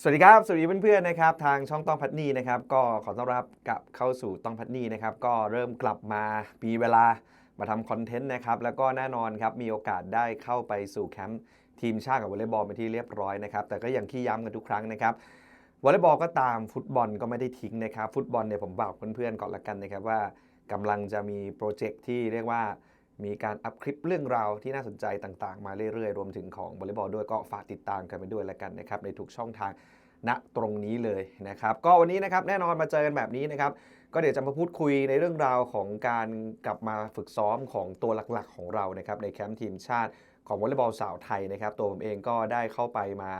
สวัสดีครับ สวัสดีเพื่อนๆนะครับทางช่องต้องพัดนีนะครับก็ขอต้อนรับกลับเข้าสู่ต้องพัดนีนะครับก็เริ่มกลับมามีเวลามาทำคอนเทนต์นะครับแล้วก็แน่นอนครับมีโอกาสได้เข้าไปสู่แคมป์ทีมชาติกับวอลเลย์บอลเป็นที่เรียบร้อยนะครับแต่ก็ยังขี้ย้ำกันทุกครั้งนะครับวอลเลย์บอลก็ตามฟุตบอลก็ไม่ได้ทิ้งนะครับฟุตบอลเนี่ยผมบอกเพื่อนๆก่อนละกันนะครับว่ากำลังจะมีโปรเจกต์ที่เรียกว่า มีการอัพคลิปเรื่องราวที่น่าสนใจต่างๆ มาเรื่อยๆ รวมถึงของวอลเลย์บอลด้วยก็ฝากติดตามกันไปด้วยและกันนะครับในทุกช่องทางณตรงนี้เลยนะครับ ก็วันนี้นะครับแน่นอนมาเจอกันแบบนี้นะครับ ก็เดี๋ยวจะมาพูดคุยในเรื่องราวของการกลับมาฝึกซ้อมของตัวหลักๆ ของเรานะครับในแคมป์ทีมชาติของวอลเลย์บอลสาวไทยนะครับ ตัวผมเองก็ได้เข้าไปมา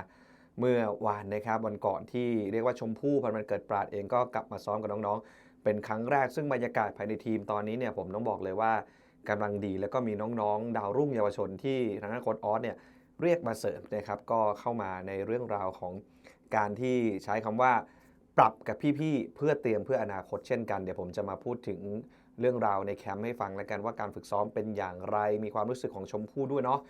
เมื่อวานนะครับวันก่อนที่เรียกว่าชมพู่พันมันเกิดปราดเองก็กลับมาซ้อมกับน้องๆ เป็นครั้งแรกซึ่งบรรยากาศภายในทีมตอนนี้เนี่ยผมต้องบอกเลยว่า กำลังดี แล้วก็มีน้องๆ ดาวรุ่งเยาวชนที่ทางด้านโค้ชออสเนี่ยเรียกมาเสริมนะครับก็เข้ามาในเรื่องราวของการที่ใช้คำว่าปรับกับพี่ๆเพื่อเตรียมเพื่ออนาคตเช่นกันเดี๋ยวผมจะมาพูดถึงเรื่องราวในแคมป์ให้ฟังแล้วกันว่าการฝึกซ้อมเป็นอย่างไร มีความรู้สึกของชมพู่ด้วยเนาะ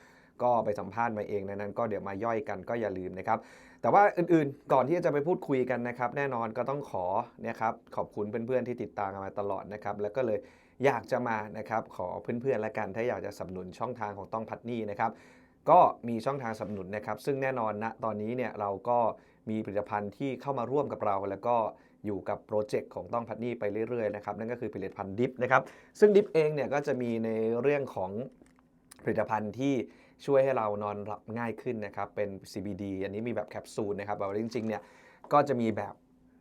ก็ไปสัมภาษณ์มาเองในนั้นก็เดี๋ยวมาย่อยกันก็อย่าลืมนะครับ แต่ว่าอื่นๆ ก่อนที่จะไปพูดคุยกันนะครับ แน่นอนก็ต้องขอนะครับขอบคุณเพื่อนๆที่ติดตามกันมาตลอดนะครับ แล้วก็เลยอยากจะมานะครับ ขอเพื่อนๆและกัน ถ้าอยากจะสนับสนุนช่องทางของต้องพัดนี่นะครับ ก็มีช่องทางสนับสนุนนะครับ ซึ่งแน่นอนณตอนนี้เนี่ยเราก็มีผลิตภัณฑ์ที่เข้ามาร่วมกับเรา แล้วก็อยู่กับโปรเจกต์ของต้องพัดนี่ไปเรื่อยๆนะครับนั่นก็คือผลิตภัณฑ์ดิฟนะครับซึ่งดิฟเองเนี่ยก็จะมีในเรื่องของ ผลิตภัณฑ์ที่ช่วยให้เรานอนหลับง่ายขึ้นนะครับ เป็น CBD อันนี้มีแบบแคปซูลนะครับแบบว่าจริงๆเนี่ยก็จะมีแบบ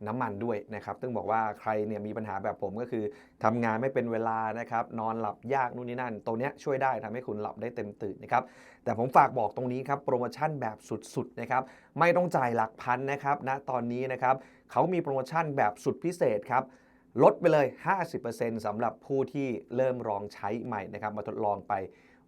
น้ำมันด้วยนะครับซึ่งบอกว่าใครเนี่ยมีปัญหาแบบผมก็คือทำงานไม่เป็นเวลานะครับ นอนหลับยากนู่นนี่นั่น ตัวเนี้ยช่วยได้ทำให้คุณหลับได้เต็มตื่นนะครับ แต่ผมฝากบอกตรงนี้ครับโปรโมชั่นแบบสุดๆนะครับ ไม่ต้องจ่ายหลักพันนะครับณตอนนี้นะครับเขามีโปรโมชั่นแบบสุดพิเศษครับลดไปเลย 50%สำหรับผู้ที่เริ่มลองใช้ใหม่นะครับ มาทดลองไป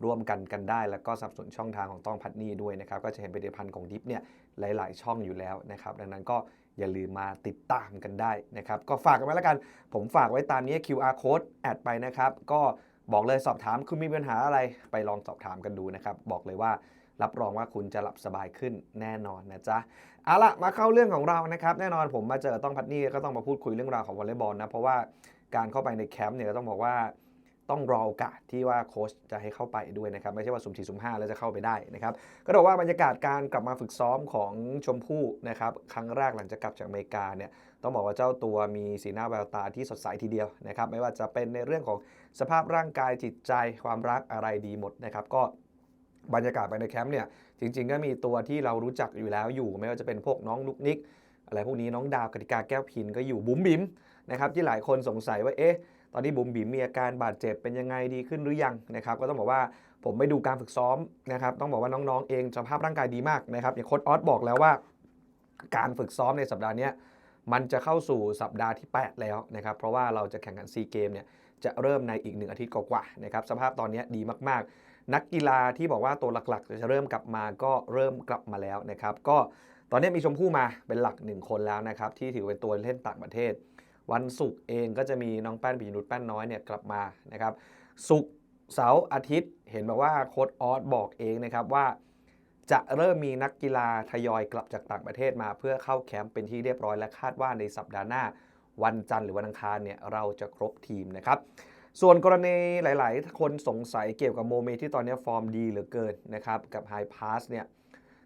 ร่วมกันกันได้ แล้วก็สนับสนุนช่องทางของต้องพัดนี่ด้วยนะครับ ก็จะเห็นผลิตภัณฑ์ของดิฟเนี่ยหลาย ๆ ช่องอยู่แล้วนะครับ ดังนั้นก็อย่าลืมมาติดตามกันได้นะครับ ก็ฝากกันไว้แล้วกัน ผมฝากไว้ตามนี้ QR code แอดไปนะครับ ก็บอกเลยสอบถามคุณมีปัญหาอะไรไปลองสอบถามกันดูนะครับ บอกเลยว่ารับรองว่าคุณจะหลับสบายขึ้นแน่นอนนะจ๊ะ เอาละมาเข้าเรื่องของเรานะครับ แน่นอนผมมาเจอต้องพัดนี่ก็ต้องมาพูดคุยเรื่องราวของวอลเลย์บอลนะ เพราะว่าการเข้าไปในแคมป์เนี่ยก็ต้องบอกว่า ต้องรอโอกาสที่ว่าโค้ชจะให้เข้าไปด้วยนะครับ ไม่ใช่ว่าสุ่มสี่สุ่มห้าแล้วจะเข้าไปได้นะครับ ก็บอกว่าบรรยากาศการกลับมาฝึกซ้อมของชมพู่นะครับครั้งแรกหลังจากกลับจากอเมริกาเนี่ยต้องบอกว่าเจ้าตัวมีสีหน้าแววตาที่สดใสทีเดียวนะครับ ไม่ว่าจะเป็นในเรื่องของสภาพร่างกายจิตใจความรักอะไรดีหมดนะครับ ก็บรรยากาศภายในแคมป์เนี่ยจริง ๆ ก็มีตัวที่เรารู้จักอยู่แล้วอยู่ ไม่ว่าจะเป็นพวกน้องนุกนิก อะไรพวกนี้น้องดาวกติกาแก้วพินก็อยู่บุ๋มบิ๋มนะครับที่หลายคนสงสัยว่าเอ๊ะ ตอนนี้บุ๋มบิ๋มมีอาการบาดเจ็บเป็นยังไงดีขึ้นหรือยังนะครับก็ต้องบอกว่าผมไปดูการฝึกซ้อมนะครับต้องบอกว่าน้องๆเองสภาพร่างกายดีมากนะครับอย่างโค้ชออสบอกแล้วว่า การฝึกซ้อมในสัปดาห์นี้มันจะเข้าสู่สัปดาห์ที่ 8 แล้วนะครับเพราะว่าเราจะแข่งขันซีเกมเนี่ยจะเริ่มในอีกหนึ่งอาทิตย์กว่าๆนะครับสภาพตอนนี้ดีมากๆ นักกีฬาที่บอกว่าตัวหลักๆ จะเริ่มกลับมาก็เริ่มกลับมาแล้วนะครับก็ตอนนี้มีชมพู่มาเป็นหลักหนึ่งคนแล้วนะครับที่ถือเป็นตัวเล่นต่างประเทศ วันศุกร์เองก็จะมีน้องแป้นปิยนุชแป้นน้อยเนี่ยกลับมานะครับศุกร์เสาร์อาทิตย์เห็นบอกว่าโค้ดออสบอกเองนะครับว่า จะเริ่มมีนักกีฬาทยอยกลับจากต่างประเทศมา เพื่อเข้าแคมป์เป็นที่เรียบร้อยและคาดว่าในสัปดาห์หน้า วันจันทร์หรือวันอังคารเนี่ยเราจะครบทีมนะครับส่วนกรณีหลาย ๆ คนสงสัยเกี่ยวกับโมเมที่ตอนนี้ฟอร์มดีเหลือเกินนะครับกับไฮพาสเนี่ย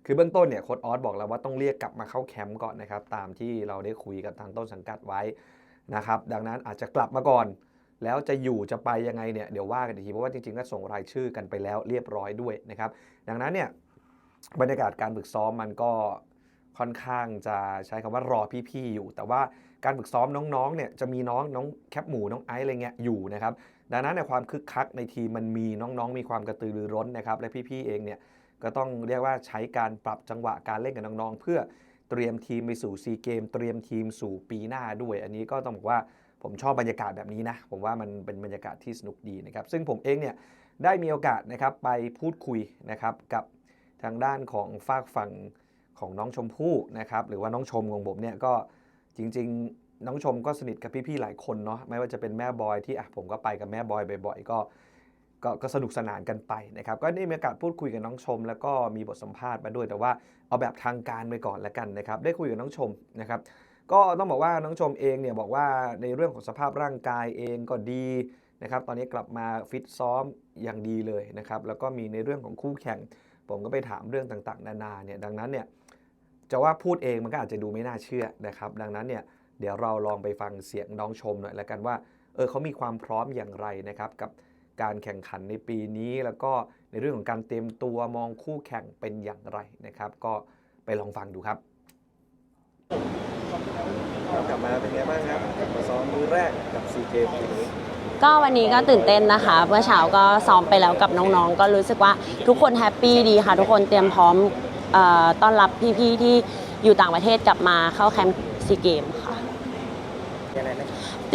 คือเบื้องต้นเนี่ยโค้ดออสบอกแล้วว่าต้องเรียกกลับมาเข้าแคมป์ก่อนนะครับตามที่เราได้คุยกับทางต้นสังกัดไว้ นะครับดังนั้นอาจจะกลับมาก่อน แล้วจะอยู่จะไปยังไงเนี่ยเดี๋ยวว่ากันอีกทีเพราะว่าจริงๆก็ส่งรายชื่อกันไปแล้วเรียบร้อยด้วยนะครับดังนั้นเนี่ยบรรยากาศการฝึกซ้อมมันก็ค่อนข้างจะใช้คำว่ารอพี่ๆอยู่ แต่ว่าการฝึกซ้อมน้องๆเนี่ยจะมีน้องน้องแคปหมูน้องไอซ์อะไรเงี้ยอยู่นะครับดังนั้นในความคึกคักในทีมมันมีน้องๆ มีความกระตือรือร้นนะครับและพี่ๆเองเนี่ยก็ต้องเรียกว่าใช้การปรับจังหวะการเล่นกับน้องๆ เพื่อ เตรียมทีมไปสู่ซีเกม เตรียมทีมสู่ปีหน้าด้วย อันนี้ก็ต้องบอกว่าผมชอบบรรยากาศแบบนี้นะ ผมว่ามันเป็นบรรยากาศที่สนุกดีนะครับ ซึ่งผมเองเนี่ยได้มีโอกาสนะครับไปพูดคุยนะครับกับทางด้านของฝากฝั่งของน้องชมพู่นะครับหรือว่าน้องชมของผมเนี่ยก็จริง ๆ น้องชมก็สนิทกับพี่ๆหลายคนเนาะไม่ว่าจะเป็นแม่บอยที่อะผมก็ไปกับแม่บอยบ่อยๆก็ ก็ก็สนุกสนานกันไปนะครับ ก็ได้มีโอกาสพูดคุยกับน้องชม แล้วก็มีบทสัมภาษณ์มาด้วยแต่ว่าเอาแบบทางการไปก่อนละกันนะครับ ได้คุยกับน้องชมนะครับ ก็ต้องบอกว่าน้องชมเองเนี่ยบอกว่าในเรื่องของสภาพร่างกายเองก็ดีนะครับ ตอนนี้กลับมาฟิตซ้อมอย่างดีเลยนะครับ แล้วก็มีในเรื่องของคู่แข่ง ผมก็ไปถามเรื่องต่างๆ นานาเนี่ย ดังนั้นเนี่ยจะว่าพูดเองมันก็อาจจะดูไม่น่าเชื่อนะครับ ดังนั้นเนี่ยเดี๋ยวเราลองไปฟังเสียงน้องชมหน่อยละกันว่า เออเขามีความพร้อมอย่างไรนะครับกับ การแข่งขันในปีนี้ แล้วก็ในเรื่องของการเตรียมตัวมองคู่แข่งเป็นอย่างไรนะครับ ก็ไปลองฟังดูครับกลับมาเป็นไงบ้างครับกลับมาซ้อมมือแรกกับซีเกมปีนี้ก็วันนี้ก็ตื่นเต้นนะคะเมื่อเช้าก็ซ้อมไปแล้วกับน้องๆ ก็รู้สึกว่าทุกคนแฮปปี้ดีค่ะ ทุกคนเตรียมพร้อมเออต้อนรับพี่ๆที่อยู่ต่างประเทศกลับมาเข้าแคมป์ซีเกมค่ะอะไรนะ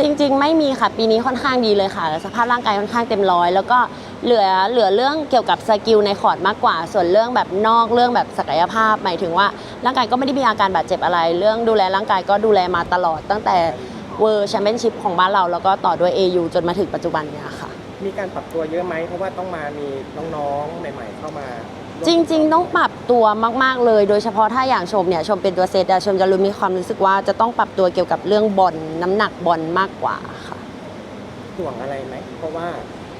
จริง ๆ ไม่มีค่ะ ปีนี้ค่อนข้างดีเลยค่ะ สภาพร่างกายค่อนข้างเต็มร้อย แล้วก็เหลือเหลือเรื่องเกี่ยวกับสกิลในคอร์ดมากกว่า ส่วนเรื่องแบบนอกเรื่องแบบศักยภาพ หมายถึงว่าร่างกายก็ไม่ได้มีอาการบาดเจ็บอะไร เรื่องดูแลร่างกายก็ดูแลมาตลอด ตั้งแต่เวอร์แชมเปี้ยนชิพของบ้านเรา แล้วก็ต่อด้วย AU จนมาถึงปัจจุบันเนี่ยค่ะ มีการปรับตัวเยอะไหมเพราะว่าต้องมามีน้องๆใหม่ ๆ เข้ามา จริง ๆ ต้องปรับตัวมาก ๆ เลย โดยเฉพาะถ้าอย่างชมเนี่ยชมเป็นตัวเซตอะชมจะรู้มีความรู้สึกว่าจะต้องปรับตัวเกี่ยวกับเรื่องบอลน้ำหนักบอลมากกว่าค่ะ ห่วงอะไรไหม เพราะว่า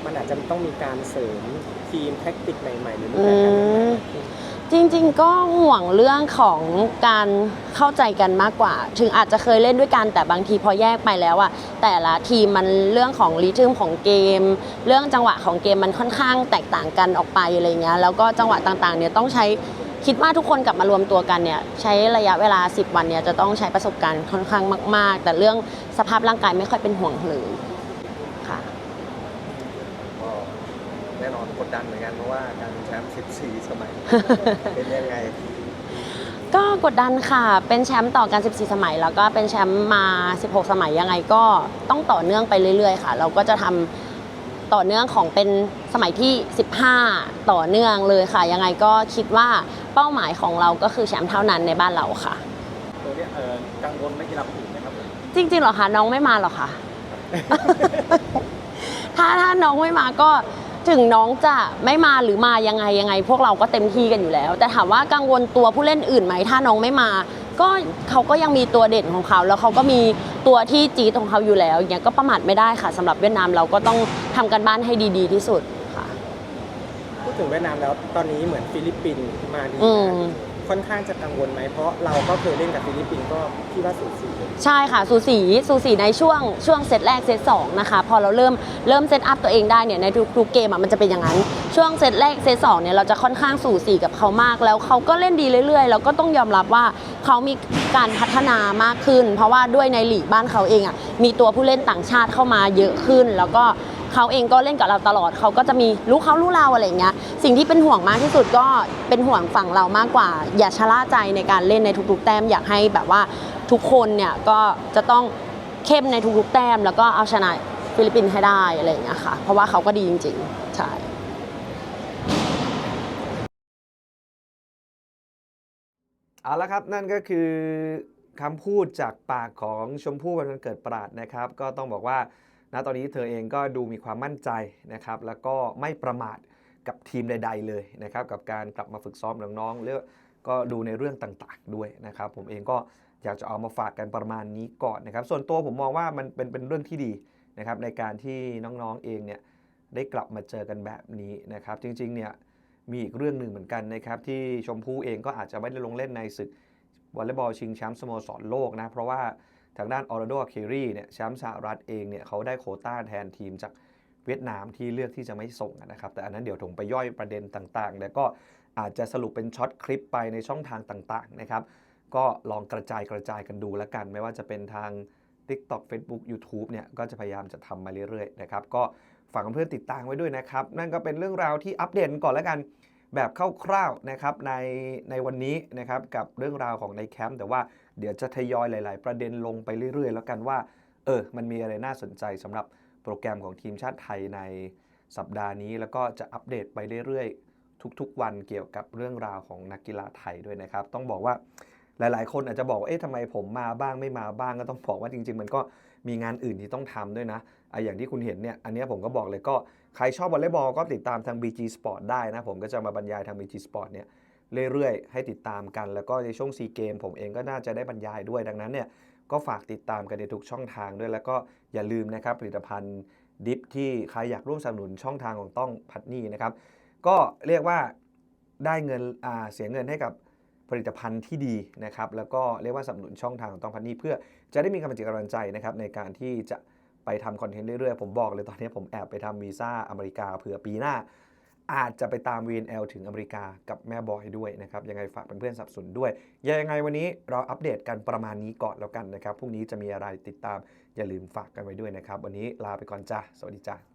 มันอาจจะต้องมีการเสริมทีมแท็กติกใหม่ๆ หรือมีการการเมืองใหม่ๆขึ้น จริงๆ ก็ห่วงเรื่องของการเข้าใจกันมากกว่า ถึงอาจจะเคยเล่นด้วยกันแต่บางทีพอแยกไปแล้วอะแต่ละทีมมันเรื่องของรีทึมของเกม เรื่องจังหวะของเกมมันค่อนข้างแตกต่างกันออกไปอะไรเงี้ยแล้วก็จังหวะต่างๆเนี่ยต้องใช้คิดว่าทุกคนกลับมารวมตัวกันเนี่ยใช้ระยะเวลา 10 วันเนี่ยจะต้องใช้ประสบการณ์ค่อนข้างมาก ๆ แต่เรื่องสภาพร่างกายไม่ค่อยเป็นห่วงเลยค่ะ ก็แน่นอนกดดันเหมือนกันเพราะว่าการเป็นแชมป์14 สมัย เป็นยังไง ก็กดดันค่ะ เป็นแชมป์ต่อกัน 14 สมัย แล้วก็เป็นแชมป์มา 16 สมัยยังไงก็ต้องต่อเนื่องไปเรื่อย ๆ ค่ะ เราก็จะทำต่อเนื่องของเป็นสมัยที่ 15 ต่อเนื่องเลยค่ะ ยังไงก็คิดว่าเป้าหมายของเราก็คือแชมป์เท่านั้นในบ้านเราค่ะตัวเนี้ยเออกังวลนักกีฬาคนอื่นไหมครับผมจริงๆเหรอคะน้องไม่มาหรอคะถ้าถ้าน้องไม่มาก็ ถึงน้องจะไม่มาหรือมายังไงยังไง พวกเราก็เต็มที่กันอยู่แล้ว แต่ถามว่ากังวลตัวผู้เล่นอื่นไหมถ้าน้องไม่มา ก็เขาก็ยังมีตัวเด่นของเขา แล้วเขาก็มีตัวที่จี๊ดของเขาอยู่แล้วอย่างเงี้ยก็ประมาทไม่ได้ค่ะสำหรับเวียดนามเราก็ต้องทำกันบ้านให้ดี ๆ ที่สุดค่ะ พูดถึงเวียดนามแล้วตอนนี้เหมือนฟิลิปปินส์มาดีอืม นะ ค่อนข้างจะกังวลไหมเพราะเราก็เคยเล่นกับฟิลิปปินส์ก็ที่ว่าสูสีใช่ค่ะสูสีสูสีในช่วงช่วงเซตแรกเซตสองนะคะพอเราเริ่มเริ่มเซตอัพตัวเองได้เนี่ยในทุกๆเกมอะมันจะเป็นอย่างนั้น ช่วงเซตแรกเซตสองเนี่ยเราจะค่อนข้างสูสีกับเขามาก แล้วเขาก็เล่นดีเรื่อยๆแล้วก็ต้องยอมรับว่าเขามีการพัฒนามากขึ้น เพราะว่าด้วยในหลีกบ้านเขาเองอะมีตัวผู้เล่นต่างชาติเข้ามาเยอะขึ้น แล้วก็เขาเองก็เล่นกับเราตลอดเขาก็จะมีรู้เขารู้เราอะไรอย่างเงี้ย สิ่งที่เป็นห่วงมากที่สุดก็เป็นห่วงฝั่งเรามากกว่า อย่าชะล่าใจในการเล่นในทุกๆ แต้มอยากให้แบบว่าทุกคนเนี่ยก็จะต้องเข้มในทุกๆ แต้ม แล้วก็เอาชนะฟิลิปปินส์ให้ได้อะไรอย่างเงี้ยค่ะ เพราะว่าเขาก็ดีจริงๆ ใช่เอาละครับนั่นก็คือคำพูดจากปากของชมพู่วันเกิดปราดนะครับ ก็ต้องบอกว่าณตอนนี้เธอเองก็ดูมีความมั่นใจนะครับ แล้วก็ไม่ประมาท กับทีมใด ๆ เลยนะครับกับการกลับมาฝึกซ้อมน้องๆเรื่องก็ดูในเรื่องต่างๆด้วยนะครับ ผมเองก็อยากจะเอามาฝากกันประมาณนี้ก่อนนะครับ ส่วนตัวผมมองว่ามันเป็นเป็นเรื่องที่ดีนะครับในการที่น้องๆเองเนี่ยได้กลับมาเจอกันแบบนี้นะครับ จริงๆเนี่ยมีอีกเรื่องหนึ่งเหมือนกันนะครับ ที่ชมพู่เองก็อาจจะไม่ได้ลงเล่นในศึกวอลเลย์บอลชิงแชมป์สโมสรโลกนะเพราะว่าทางด้านออร์โดเครีเนี่ยแชมป์สหรัฐเองเนี่ยเขาได้โคต้าแทนทีมจาก เวียดนามที่เลือกที่จะไม่ส่งนะครับ แต่อันนั้นเดี๋ยวผมไปย่อยประเด็นต่างๆ แล้วก็อาจจะสรุปเป็นช็อตคลิปไปในช่องทางต่างๆนะครับ ก็ลองกระจายกระจายกันดูแล้วกัน ไม่ว่าจะเป็นทาง TikTok Facebook YouTube เนี่ยก็จะพยายามจะทำมาเรื่อยๆนะครับก็ฝากเพื่อนๆติดตามไว้ด้วยนะครับ นั่นก็เป็นเรื่องราวที่อัปเดตก่อนแล้วกันแบบคร่าวๆนะครับในในวันนี้นะครับกับเรื่องราวของในแคมป์แต่ว่าเดี๋ยวจะทยอยหลาย ๆ ประเด็นลงไปเรื่อย ๆ แล้วกันว่าเออมันมีอะไรน่าสนใจสำหรับ รแกรมของทีมชาติไทยในสัปดาห์นี้ แล้วก็จะอัปเดตไปเรื่อยๆ ทุกๆ วันเกี่ยวกับเรื่องราวของนักกีฬาไทยด้วยนะครับ ต้องบอกว่าหลายๆ คนอาจจะบอกเอ๊ะทำไมผมมาบ้างไม่มาบ้างก็ต้องบอกว่าจริง ๆ มันก็มีงานอื่นที่ต้องทำด้วยนะไออย่างที่คุณเห็นเนี่ย อันนี้ผมก็บอกเลยก็ใครชอบวอลเลย์บอลก็ติดตามทาง BG Sport ได้นะ ผมก็จะมาบรรยายทาง BG Sport เนี่ยเรื่อยๆ ให้ติดตามกัน แล้วก็ในช่วงซีเกมผมเองก็น่าจะได้บรรยายด้วยดังนั้นเนี่ย ก็ฝากติดตามกันในทุกช่องทางด้วย แล้วก็อย่าลืมนะครับผลิตภัณฑ์ดิฟที่ใครอยากร่วมสนับสนุนช่องทางของต้องพัดนี่นะครับ ก็เรียกว่าได้เงินเสียเงินให้กับผลิตภัณฑ์ที่ดีนะครับ แล้วก็เรียกว่าสนับสนุนช่องทางของต้องพันนี่เพื่อจะได้มีกำลังใจกำลังใจนะครับในการที่จะไปทำคอนเทนต์เรื่อยๆ ผมบอกเลยตอนนี้ผมแอบไปทำวีซ่าอเมริกาเผื่อปีหน้า อาจจะไปตาม VNL ถึงอเมริกากับแม่บอยด้วยนะครับ ยังไงฝากเพื่อนๆสับสนด้วย ยังไงวันนี้เราอัปเดตกันประมาณนี้ก่อนแล้วกันนะครับพรุ่งนี้จะมีอะไรติดตามอย่าลืมฝากกันไว้ด้วยนะครับ วันนี้ลาไปก่อนจ้าสวัสดีจ้า